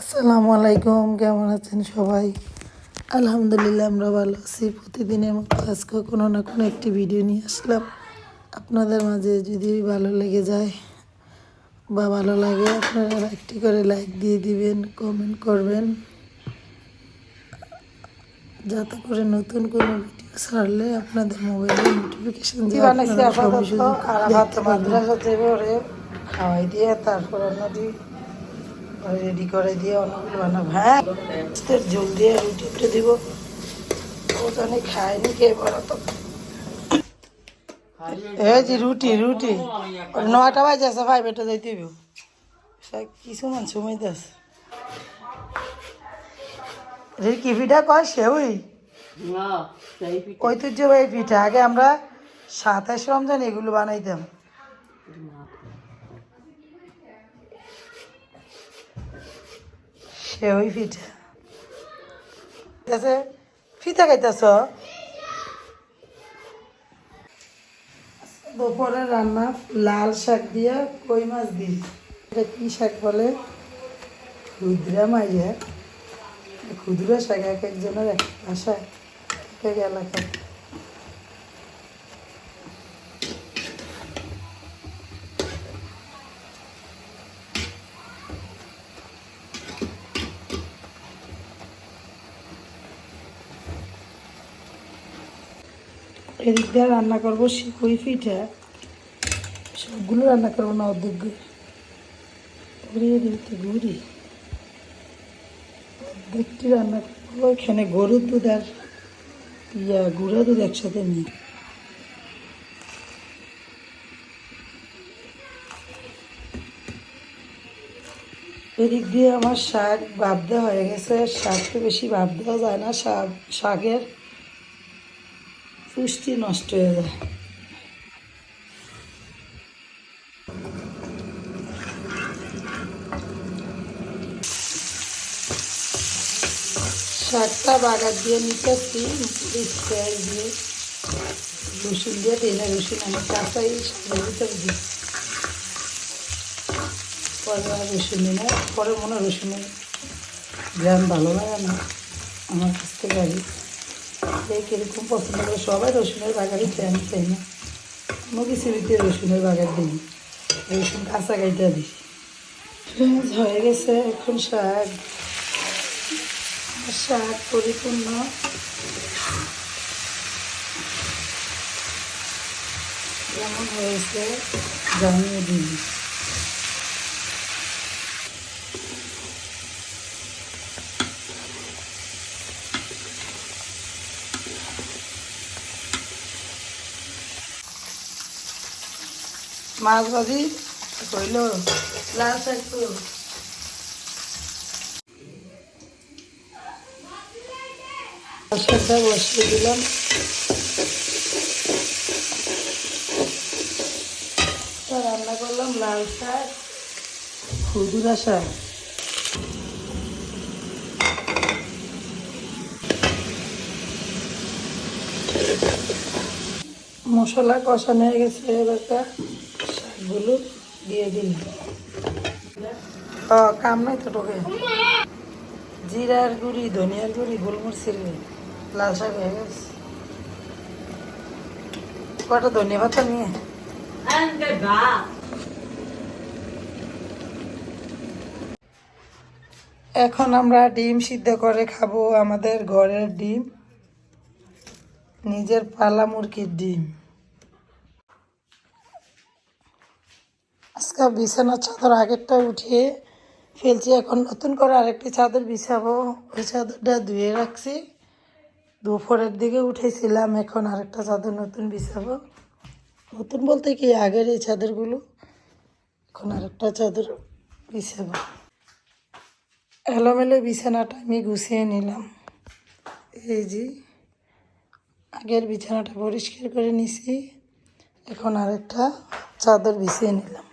আসসালামু আলাইকুম কেমন আছেন সবাই? আলহামদুলিল্লাহ আমরা ভালো আছি। প্রতিদিনের মতো আজকে কোনো না কোনো একটি ভিডিও নিয়ে আসলাম। আপনাদের মাঝে যদি ভালো লেগে যায় বা ভালো লাগে আপনারা একটি করে লাইক দিয়ে দিবেন কমেন্ট করবেন। যাতে করে নতুন কোনো ভিডিও ছাড়লে আপনাদের মোবাইলে নোটিফিকেশন দিয়ে। খাওয়াই দিয়ে তারপর নদী রেডি করে দিয়ে অনেকগুলো বানাবো হ্যাঁ ঝোল দিয়ে রুটি উঠে দিব। ও জানি খায়নি কে বলো তো। এই যে রুটি রুটি। নয়টা বাজে আছে ভাই বেটা যাইতে হইব। কিছু মান সময় দাস। রে কি পিঠা কয় সে ওই? ঐতিহ্যবাহী পিঠা। আগে আমরা সাতাশ রমজান এগুলো বানাইতাম। সে ওই পিঠা ফিতা খাইতেছ? দুপুরে রান্না লাল শাক দিয়া কই মাছ দিই এটা কি শাক বলে? ক্ষুদ্রা মাইয়া। ক্ষুদ্রা শাক এক একজনের এক ভাষা এক এক এলাকায়। এদিক দিয়ে রান্না করব শিকুই পিঠা। সবগুলো রান্না করব না অর্ধেক ঘুরিয়ে দিতে অর্ধেকটি রান্না করব, এখানে গরুর দুধ আর ইয়া, গুঁড়া দুধ একসাথে নিই। এদিক দিয়ে আমার শাক ভাব দেওয়া হয়ে গেছে শাককে বেশি ভাব দেওয়া যায় না, শাক, শাকের পুষ্টি নষ্ট হয়ে যায়। শাকটা বাগার দিয়ে নিতেছি পেঁয়াজ দিয়ে। রসুন দিয়ে টেনে রসুন আমি কাঁচাই ভিতরে দিই। পরে রসুন দিই পরে মনে রসুনের গ্রাম ভালো লাগে না, আমার কাছ থেকে এই কীরকম পছন্দ করে সবাই রসুনের বাগারই খেয়ে আমি চাই না কিছু ভিতরে রসুনের বাগার দিই রসুন কাঁচা গাইটা দিই। পেঁয়াজ হয়ে গেছে এখন শাক। শাক পরিপূর্ণ। যেমন হয়েছে জানিয়ে দিই মাছ ভাজি হইল শাক তো লাল বসিয়ে দিলাম। রান্না করলাম লাল শাক খুদুরা শাক। মশলা কষানো হয়ে গেছে এবারটা শাকগুলো দিয়ে ও, কাম নাই তো টোকে জিরার গুঁড়ি, ধনিয়ার গুঁড়ি, গোলমরিচের গুঁড়ি, লাল শাক হয়ে গেছে। কটা ধনিয়া পাতা নিয়ে? এখন আমরা ডিম সিদ্ধ করে খাব আমাদের ঘরের ডিম, নিজের পালা মুরগির ডিম। আজকে বিছানার চাদর আগেরটা উঠিয়ে ফেলছি। এখন নতুন করে আরেকটি চাদর বিছাবো। ওই চাদরটা ধুয়ে রাখছি। দুপুরের দিকে উঠেছিলাম। এখন আরেকটা চাদর নতুন বিছাবো। নতুন বলতে কি? আগের এই চাদরগুলো। এখন আরেকটা চাদর বিছাবো। এলোমেলো বিছানাটা আমি গুছিয়ে নিলাম। এই যে, আগের বিছানাটা পরিষ্কার করে নিছি। এখন আরেকটা চাদর বিছিয়ে নিলাম।